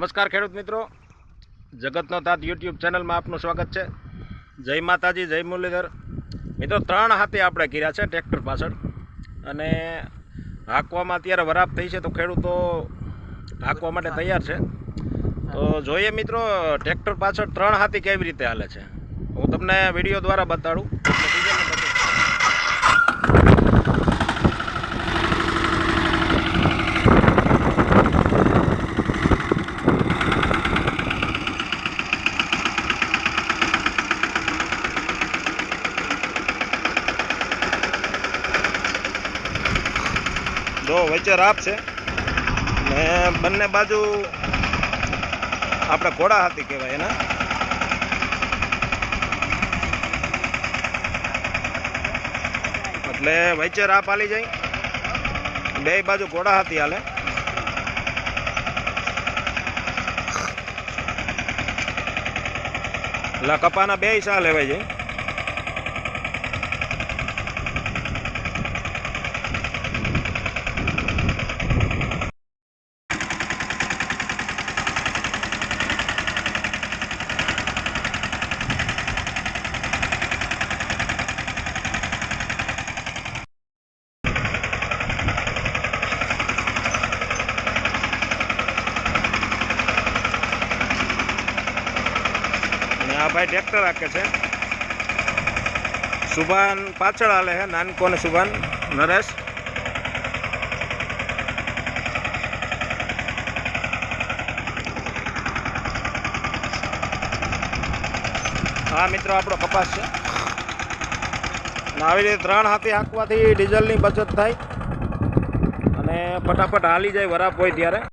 નમસ્કાર ખેડૂત મિત્રો. જગતનો તાત યુટ્યુબ ચેનલમાં આપનું સ્વાગત છે. જય માતાજી, જય મુરલીધર. મિત્રો, ત્રણ હાથી આપણે કર્યા છે ટ્રેક્ટર પાછળ. અને હાંકવામાં અત્યારે વરાપ થઈ છે તો ખેડૂતો હાંકવા માટે તૈયાર છે. તો જોઈએ મિત્રો, ટ્રેક્ટર પાછળ ત્રણ હાથી કેવી રીતે હાલે છે. હું તમને વીડિયો દ્વારા બતાડું. જો વચ્ચે રાપ છે. ને બંને બાજુ આપણે ઘોડા હાથી કહેવાય એના. એટલે વચ્ચે રાપ હાલી જાય. બે બાજુ ઘોડા હાથી હાલે. એટલે કપાના બે સા લેવાય જાય આ ભાઈ, ટ્રેક્ટર રાખે છે. સુભાન પાછળ હાલે છે નાનકો ને સુભાન. નરેશ? હા, મિત્રો, આપણો કપાસ છે. આવી રીતે ત્રણ હાથી હાંકવાથી ડીઝલની બચત થાય. અને ફટાફટ હાલી જાય, વરાપ હોય ત્યારે.